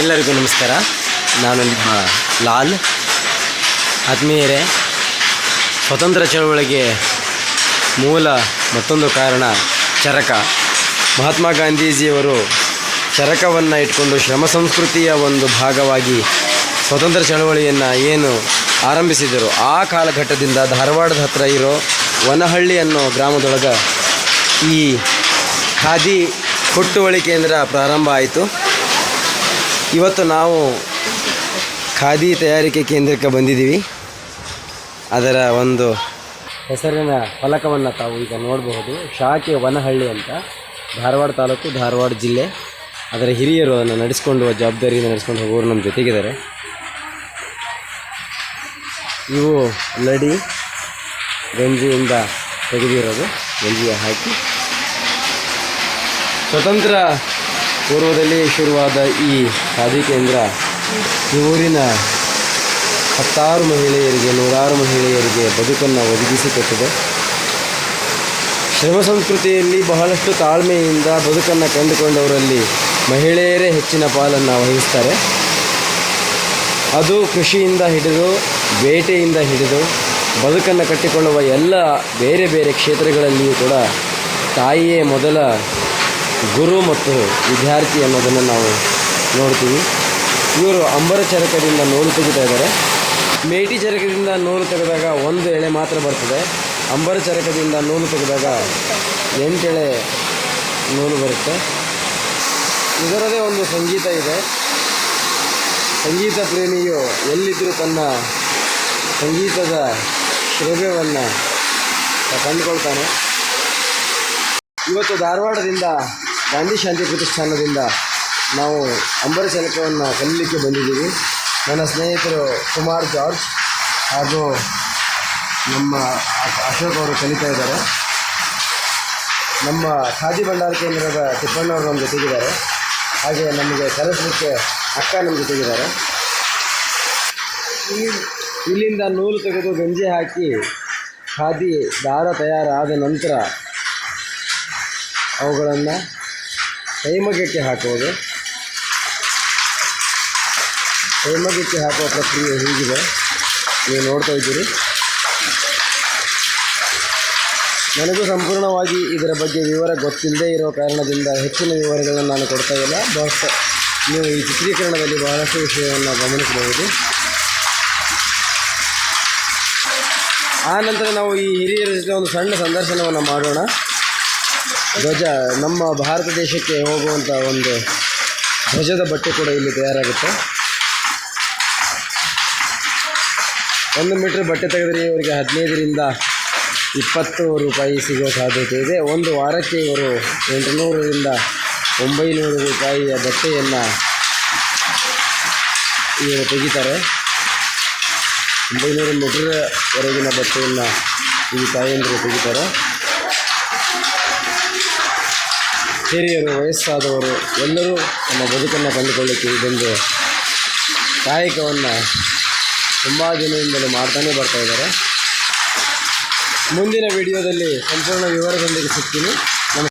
ಎಲ್ಲರಿಗೂ ನಮಸ್ಕಾರ. ನಾನು ನಿಮ್ಮ ಲಾಲ್, ಆತ್ಮೀಯರೇ, ಸ್ವತಂತ್ರ ಚಳವಳಿಗೆ ಮೂಲ ಮತ್ತೊಂದು ಕಾರಣ ಚರಕ. ಮಹಾತ್ಮ ಗಾಂಧೀಜಿಯವರು ಚರಕವನ್ನು ಇಟ್ಕೊಂಡು ಶ್ರಮ ಸಂಸ್ಕೃತಿಯ ಒಂದು ಭಾಗವಾಗಿ ಸ್ವತಂತ್ರ ಚಳವಳಿಯನ್ನು ಏನು ಆರಂಭಿಸಿದರು. ಆ ಕಾಲಘಟ್ಟದಿಂದ ಧಾರವಾಡದ ಹತ್ರ ಇರೋ ವನಹಳ್ಳಿ ಅನ್ನೋ ಗ್ರಾಮದೊಳಗೆ ಈ ಖಾದಿ ಕೊಟ್ಟುವಳಿ ಕೇಂದ್ರ ಪ್ರಾರಂಭ ಆಯಿತು. ಇವತ್ತು ನಾವು ಖಾದಿ ತಯಾರಿಕೆ ಕೇಂದ್ರಕ್ಕೆ ಬಂದಿದ್ದೀವಿ. ಅದರ ಒಂದು ಹೆಸರಿನ ಫಲಕವನ್ನು ತಾವು ಈಗ ನೋಡಬಹುದು. ಶಾಖೆ ವನಹಳ್ಳಿ ಅಂತ. ಧಾರವಾಡ ತಾಲೂಕು, ಧಾರವಾಡ ಜಿಲ್ಲೆ. ಅದರ ಹಿರಿಯರು ಅದನ್ನು ನಡೆಸ್ಕೊಂಡು, ಜವಾಬ್ದಾರಿಯಿಂದ ನಡೆಸ್ಕೊಂಡು ಹೋಗೋರು ನಮ್ಮ ಜೊತೆಗಿದ್ದಾರೆ. ಇವು ಲಡಿ, ಗಂಜಿಯಿಂದ ತೆಗೆದಿರೋದು. ಗಂಜಿಯ ಹಾಕಿ. ಸ್ವತಂತ್ರ ಪೂರ್ವದಲ್ಲಿ ಶುರುವಾದ ಈ ಖಾದಿ ಕೇಂದ್ರ ಊರಿನ ಹತ್ತಾರು ಮಹಿಳೆಯರಿಗೆ, ನೂರಾರು ಮಹಿಳೆಯರಿಗೆ ಬದುಕನ್ನು ಒದಗಿಸಿಕೊಟ್ಟಿದೆ. ಶ್ರಮ ಸಂಸ್ಕೃತಿಯಲ್ಲಿ ಬಹಳಷ್ಟು ತಾಳ್ಮೆಯಿಂದ ಬದುಕನ್ನು ಕಂಡುಕೊಂಡವರಲ್ಲಿ ಮಹಿಳೆಯರೇ ಹೆಚ್ಚಿನ ಪಾಲನ್ನು ವಹಿಸ್ತಾರೆ. ಅದು ಕೃಷಿಯಿಂದ ಹಿಡಿದು ಬೇಟೆಯಿಂದ ಹಿಡಿದು ಬದುಕನ್ನು ಕಟ್ಟಿಕೊಳ್ಳುವ ಎಲ್ಲ ಬೇರೆ ಬೇರೆ ಕ್ಷೇತ್ರಗಳಲ್ಲಿಯೂ ಕೂಡ ತಾಯಿಯೇ ಮೊದಲ ಗುರು ಮತ್ತು ವಿದ್ಯಾರ್ಥಿ ಅನ್ನೋದನ್ನು ನಾವು ನೋಡ್ತೀವಿ. ಇವರು ಅಂಬರ ಚರಕದಿಂದ ನೂಲು ತೆಗಿತಾ ಇದ್ದಾರೆ. ಮೇಟಿ ಚರಕದಿಂದ ನೂಲು ತೆಗೆದಾಗ ಒಂದು ಎಳೆ ಮಾತ್ರ ಬರ್ತದೆ. ಅಂಬರ ಚರಕದಿಂದ ನೂಲು ತೆಗೆದಾಗ ಎಂಟು ಎಳೆ ನೂಲು ಬರುತ್ತೆ. ಇದರದೇ ಒಂದು ಸಂಗೀತ ಇದೆ. ಸಂಗೀತ ಪ್ರೇಮಿಯು ಎಲ್ಲಿದ್ದರೂ ತನ್ನ ಸಂಗೀತದ ಶ್ರವ್ಯವನ್ನು ಕಂಡುಕೊಳ್ತಾನೆ. ಇವತ್ತು ಧಾರವಾಡದಿಂದ ಗಾಂಧಿ ಶಾಂತಿ ಪ್ರತಿಷ್ಠಾನದಿಂದ ನಾವು ಅಂಬರ ಚಲಕವನ್ನು ಕಲೀಲಿಕ್ಕೆ ಬಂದಿದ್ದೀವಿ. ನನ್ನ ಸ್ನೇಹಿತರು ಕುಮಾರ್ ಜಾರ್ಜ್ ಹಾಗೂ ನಮ್ಮ ಅಶೋಕ್ ಅವರು ಕಲಿತಾ ಇದ್ದಾರೆ. ನಮ್ಮ ಖಾದಿ ಭಂಡಾರ ಕೇಂದ್ರದ ತಿಪ್ಪಣ್ಣವರು ನಮ್ಮ ಜೊತೆಗಿದ್ದಾರೆ. ಹಾಗೆ ನಮಗೆ ಕಲಿಸಲಿಕ್ಕೆ ಅಕ್ಕ ನಮ್ಮ ಜೊತೆಗಿದ್ದಾರೆ. ಇಲ್ಲಿ- ಇಲ್ಲಿಂದ ನೂಲು ತೆಗೆದು ಗಂಜಿ ಹಾಕಿ ಖಾದಿ ದಾರ ತಯಾರಾದ ನಂತರ ಅವುಗಳನ್ನು ಕೈಮಗ್ಗಕ್ಕೆ ಹಾಕುವುದು. ಕೈಮಗ್ಗಕ್ಕೆ ಹಾಕುವ ಪ್ರಕ್ರಿಯೆ ಹೀಗಿದೆ. ನೀವು ನೋಡ್ತಾ ಇದ್ದೀರಿ. ನನಗೂ ಸಂಪೂರ್ಣವಾಗಿ ಇದರ ಬಗ್ಗೆ ವಿವರ ಗೊತ್ತಿಲ್ಲದೇ ಇರೋ ಕಾರಣದಿಂದ ಹೆಚ್ಚಿನ ವಿವರಗಳನ್ನು ನಾನು ಕೊಡ್ತಾ ಇಲ್ಲ. ಬಹಳಷ್ಟು ನೀವು ಈ ಚಿತ್ರೀಕರಣದಲ್ಲಿ ಬಹಳಷ್ಟು ವಿಷಯವನ್ನು ಗಮನಿಸಬಹುದು. ಆ ನಂತರ ನಾವು ಈ ಹಿರಿಯರ ಜೊತೆ ಒಂದು ಸಣ್ಣ ಸಂದರ್ಶನವನ್ನು ಮಾಡೋಣ. ಧ್ವಜ ನಮ್ಮ ಭಾರತ ದೇಶಕ್ಕೆ ಹೋಗುವಂಥ ಒಂದು ಧ್ವಜದ ಬಟ್ಟೆ ಕೂಡ ಇಲ್ಲಿ ತಯಾರಾಗುತ್ತೆ. ಒಂದು ಮೀಟ್ರ್ ಬಟ್ಟೆ ತೆಗೆದರೆ ಇವರಿಗೆ ಹದಿನೈದರಿಂದ ಇಪ್ಪತ್ತು ರೂಪಾಯಿ ಸಿಗೋ ಸಾಧ್ಯತೆ ಇದೆ. ಒಂದು ವಾರಕ್ಕೆ ಇವರು ಎಂಟುನೂರರಿಂದ ಒಂಬೈನೂರು ರೂಪಾಯಿಯ ಬಟ್ಟೆಯನ್ನು ಇವರು ತೆಗಿತಾರೆ. ಒಂಬೈನೂರು ಮೀಟ್ರ್ವರೆಗಿನ ಬಟ್ಟೆಯನ್ನು ಈ ತಾಯಿಯಂದರು ತೆಗಿತಾರೆ. ಹಿರಿಯರು, ವಯಸ್ಸಾದವರು ಎಲ್ಲರೂ ನಮ್ಮ ಬದುಕನ್ನು ಕಂಡುಕೊಳ್ಳಿಕ್ಕೆ ಇದೊಂದು ಕಾಯಕವನ್ನು ತುಂಬ ದಿನದಿಂದಲೂ ಮಾಡ್ತಾನೆ ಬರ್ತಾ ಇದ್ದಾರೆ. ಮುಂದಿನ ವಿಡಿಯೋದಲ್ಲಿ ಸಂಪೂರ್ಣ ವಿವರದೊಂದಿಗೆ ಸಿಗ್ತೀನಿ.